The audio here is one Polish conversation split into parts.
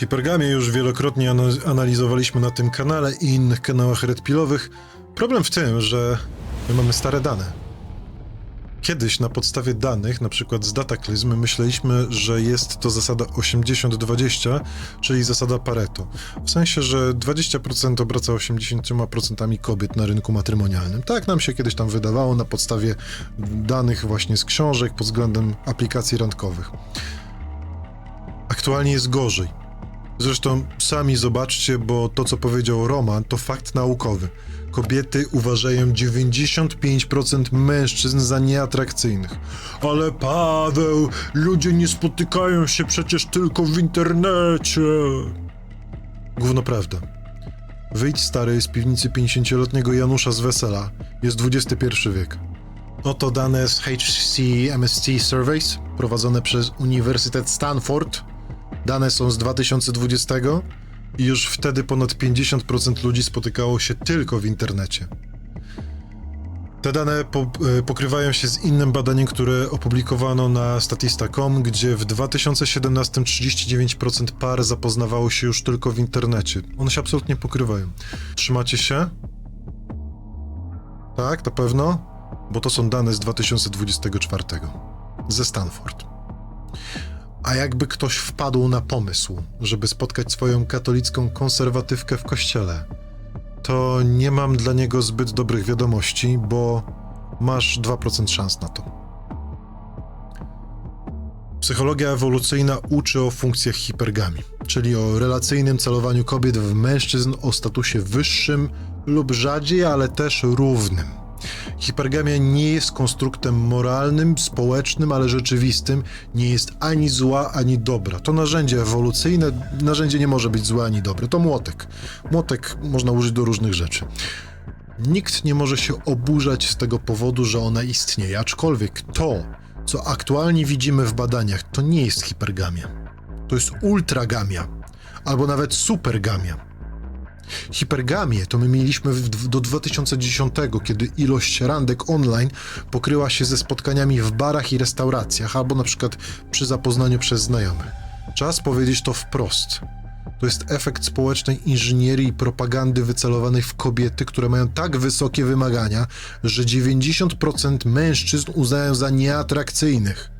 Hipergamię już wielokrotnie ana- analizowaliśmy na tym kanale i innych kanałach redpilowych. Problem w tym, że my mamy stare dane. Kiedyś na podstawie danych, na przykład z Dataclysm, myśleliśmy, że jest to zasada 80-20, czyli zasada Pareto. W sensie, że 20% obraca 80% kobiet na rynku matrymonialnym. Tak nam się kiedyś tam wydawało na podstawie danych właśnie z książek pod względem aplikacji randkowych. Aktualnie jest gorzej. Zresztą sami zobaczcie, bo to, co powiedział Roman, to fakt naukowy. Kobiety uważają 95% mężczyzn za nieatrakcyjnych. Ale Paweł, ludzie nie spotykają się przecież tylko w internecie. Gówno prawda. Wyjdź stary z piwnicy 50-letniego Janusza z Wesela. Jest XXI wiek. Oto dane z HC MST Surveys prowadzone przez Uniwersytet Stanford. Dane są z 2020 i już wtedy ponad 50% ludzi spotykało się tylko w internecie. Te dane po, e, pokrywają się z innym badaniem, które opublikowano na statista.com, gdzie w 2017 39% par zapoznawało się już tylko w internecie. One się absolutnie pokrywają. Trzymacie się? Tak, na pewno? Bo to są dane z 2024 ze Stanford. A jakby ktoś wpadł na pomysł, żeby spotkać swoją katolicką konserwatywkę w kościele, to nie mam dla niego zbyt dobrych wiadomości, bo masz 2% szans na to. Psychologia ewolucyjna uczy o funkcjach hipergami, czyli o relacyjnym celowaniu kobiet w mężczyzn o statusie wyższym lub rzadziej, ale też równym. Hipergamia nie jest konstruktem moralnym, społecznym, ale rzeczywistym. Nie jest ani zła, ani dobra. To narzędzie ewolucyjne, narzędzie nie może być złe ani dobre. To młotek. Młotek można użyć do różnych rzeczy. Nikt nie może się oburzać z tego powodu, że ona istnieje, aczkolwiek to, co aktualnie widzimy w badaniach, to nie jest hipergamia. To jest ultragamia, albo nawet supergamia. Hipergamię to my mieliśmy w, do 2010, kiedy ilość randek online pokryła się ze spotkaniami w barach i restauracjach, albo na przykład przy zapoznaniu przez znajomych. Czas powiedzieć to wprost. To jest efekt społecznej inżynierii i propagandy wycelowanej w kobiety, które mają tak wysokie wymagania, że 90% mężczyzn uznają za nieatrakcyjnych.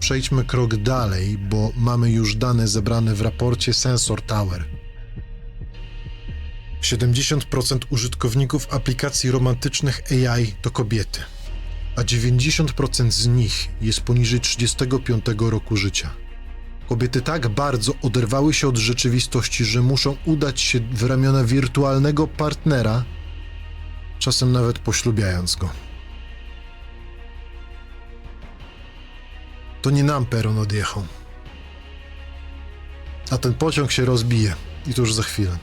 Przejdźmy krok dalej, bo mamy już dane zebrane w raporcie Sensor Tower. 70% użytkowników aplikacji romantycznych AI to kobiety, a 90% z nich jest poniżej 35 roku życia. Kobiety tak bardzo oderwały się od rzeczywistości, że muszą udać się w ramiona wirtualnego partnera, czasem nawet poślubiając go. To nie nam peron odjechał. A ten pociąg się rozbije i to już za chwilę.